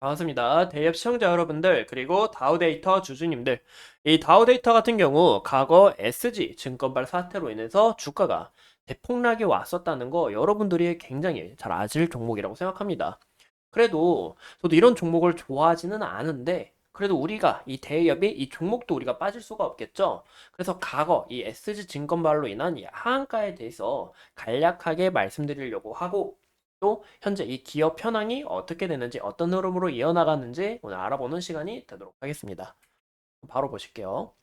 반갑습니다. 대협 시청자 여러분들, 그리고 다우데이터 주주님들. 이 다우데이터 같은 경우, 과거 SG 증권발 사태로 인해서 주가가 대폭락이 왔었다는 거 여러분들이 굉장히 잘 아실 종목이라고 생각합니다. 그래도 저도 이런 종목을 좋아하지는 않은데, 그래도 우리가 이 대협이 이 종목도 우리가 빠질 수가 없겠죠. 그래서 과거 이 SG 증권발로 인한 이 하한가에 대해서 간략하게 말씀드리려고 하고, 또 현재 이 기업 현황이 어떻게 되는지 어떤 흐름으로 이어나가는지 오늘 알아보는 시간이 되도록 하겠습니다. 바로 보실게요.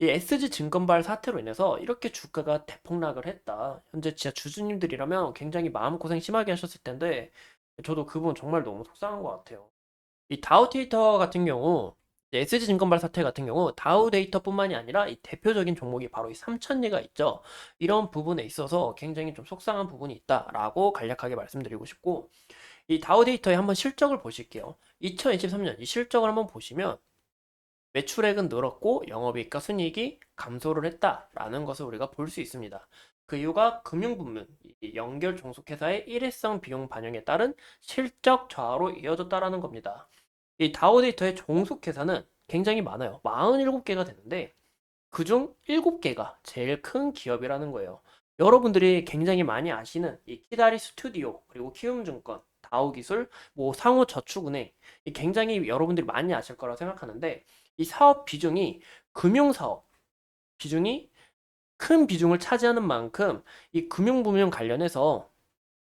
이 SG 증권발 사태로 인해서 이렇게 주가가 대폭락을 했다. 현재 진짜 주주님들이라면 굉장히 마음고생 심하게 하셨을 텐데 저도 그 부분 정말 너무 속상한 것 같아요. 이 다우데이터 같은 경우 SG 증권발 사태 같은 경우 다우 데이터뿐만이 아니라 이 대표적인 종목이 바로 이 삼천리가 있죠. 이런 부분에 있어서 굉장히 좀 속상한 부분이 있다라고 간략하게 말씀드리고 싶고 이 다우 데이터의 한번 실적을 보실게요. 2023년 이 실적을 한번 보시면 매출액은 늘었고 영업이익과 순이익이 감소를 했다라는 것을 우리가 볼 수 있습니다. 그 이유가 금융부문, 이 연결 종속회사의 일회성 비용 반영에 따른 실적 저하로 이어졌다라는 겁니다. 이 다우 데이터의 종속회사는 굉장히 많아요. 47개가 되는데 그중 7개가 제일 큰 기업이라는 거예요. 여러분들이 굉장히 많이 아시는 이 키다리 스튜디오 그리고 키움증권, 다우 기술, 뭐 상호 저축은행 이 굉장히 여러분들이 많이 아실 거라고 생각하는데 이 사업 비중이 금융 사업 비중이 큰 비중을 차지하는 만큼 이 금융 부문 관련해서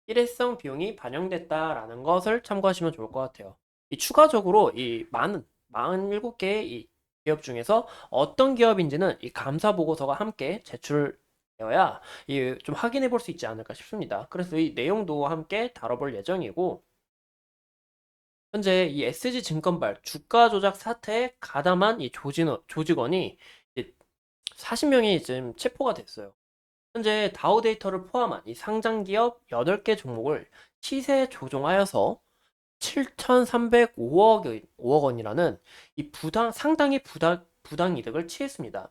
일회성 비용이 반영됐다라는 것을 참고하시면 좋을 것 같아요. 이 추가적으로 이 많은 47개의 이 기업 중에서 어떤 기업인지는 이 감사 보고서가 함께 제출되어야 이 좀 확인해 볼 수 있지 않을까 싶습니다. 그래서 이 내용도 함께 다뤄볼 예정이고 현재 이 SG 증권발 주가 조작 사태에 가담한 이 조진, 조직원이 40명이 지금 체포가 됐어요. 현재 다우 데이터를 포함한 이 상장 기업 8개 종목을 시세 조종하여서 7,305억 5억 원이라는 이 부당 상당히 부당 부당 이득을 취했습니다.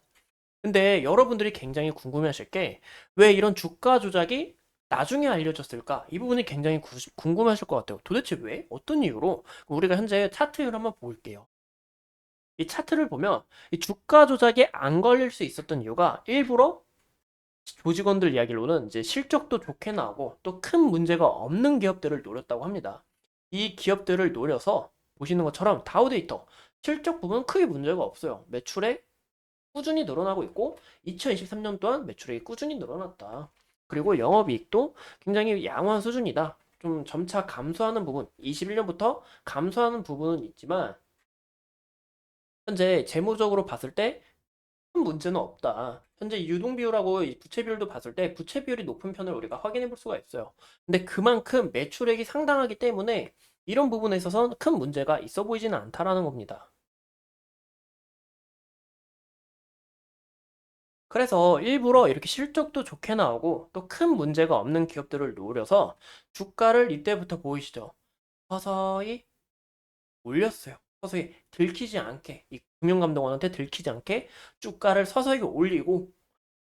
근데 여러분들이 굉장히 궁금해하실 게 왜 이런 주가 조작이 나중에 알려졌을까? 이 부분이 굉장히 구- 궁금하실 것 같아요. 도대체 왜? 어떤 이유로? 우리가 현재 차트를 한번 볼게요. 이 차트를 보면 이 주가 조작에 안 걸릴 수 있었던 이유가 일부러 조직원들 이야기로는 이제 실적도 좋게 나오고 또 큰 문제가 없는 기업들을 노렸다고 합니다. 이 기업들을 노려서 보시는 것처럼 다우데이터 실적 부분 크게 문제가 없어요. 매출액 꾸준히 늘어나고 있고 2023년 또한 매출액이 꾸준히 늘어났다. 그리고 영업이익도 굉장히 양호한 수준이다. 좀 점차 감소하는 부분, 21년부터 감소하는 부분은 있지만 현재 재무적으로 봤을 때 큰 문제는 없다. 현재 유동 비율하고 이 부채 비율도 봤을 때 부채 비율이 높은 편을 우리가 확인해 볼 수가 있어요. 근데 그만큼 매출액이 상당하기 때문에 이런 부분에 있어서 큰 문제가 있어 보이지는 않다라는 겁니다. 그래서 일부러 이렇게 실적도 좋게 나오고 또 큰 문제가 없는 기업들을 노려서 주가를 이때부터 보이시죠? 서서히 올렸어요. 서서히 들키지 않게 이 금융감독원한테 들키지 않게 주가를 서서히 올리고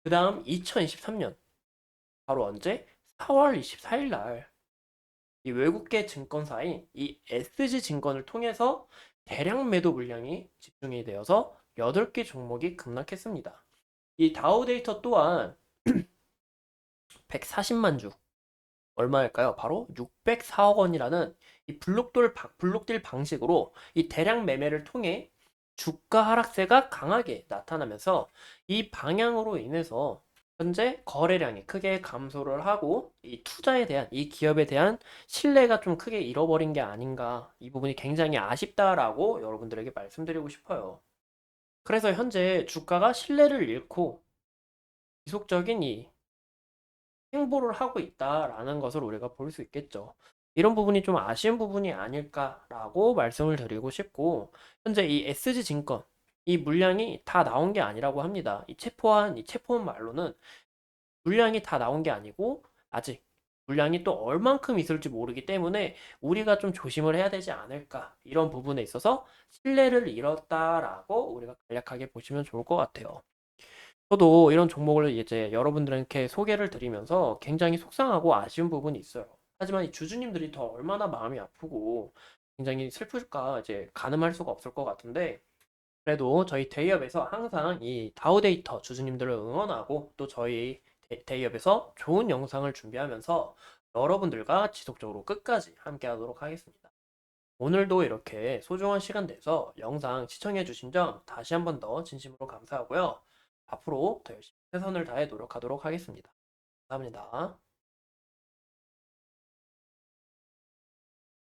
그 다음 2023년 바로 언제? 4월 24일 날 이 외국계 증권사인 이 SG 증권을 통해서 대량 매도 물량이 집중이 되어서 8개 종목이 급락했습니다. 이 다우 데이터 또한 140만 주 얼마일까요? 바로 604억 원이라는 이 블록돌 블록딜 방식으로 이 대량 매매를 통해 주가 하락세가 강하게 나타나면서 이 방향으로 인해서 현재 거래량이 크게 감소를 하고 이 투자에 대한 이 기업에 대한 신뢰가 좀 크게 잃어버린 게 아닌가 이 부분이 굉장히 아쉽다라고 여러분들에게 말씀드리고 싶어요. 그래서 현재 주가가 신뢰를 잃고 지속적인 이 행보를 하고 있다라는 것을 우리가 볼 수 있겠죠. 이런 부분이 좀 아쉬운 부분이 아닐까라고 말씀을 드리고 싶고, 현재 이 SG 증권, 이 물량이 다 나온 게 아니라고 합니다. 이 체포한, 이 체포한 말로는 물량이 다 나온 게 아니고, 아직 물량이 또 얼만큼 있을지 모르기 때문에 우리가 좀 조심을 해야 되지 않을까. 이런 부분에 있어서 신뢰를 잃었다라고 우리가 간략하게 보시면 좋을 것 같아요. 저도 이런 종목을 이제 여러분들께 소개를 드리면서 굉장히 속상하고 아쉬운 부분이 있어요. 하지만 이 주주님들이 더 얼마나 마음이 아프고 굉장히 슬플까 이제 가늠할 수가 없을 것 같은데 그래도 저희 대기업에서 항상 이 다우 데이터 주주님들을 응원하고 또 저희 대- 대기업에서 좋은 영상을 준비하면서 여러분들과 지속적으로 끝까지 함께 하도록 하겠습니다. 오늘도 이렇게 소중한 시간 내서 영상 시청해 주신 점 다시 한 번 더 진심으로 감사하고요. 앞으로 더 열심히 최선을 다해 노력하도록 하겠습니다. 감사합니다.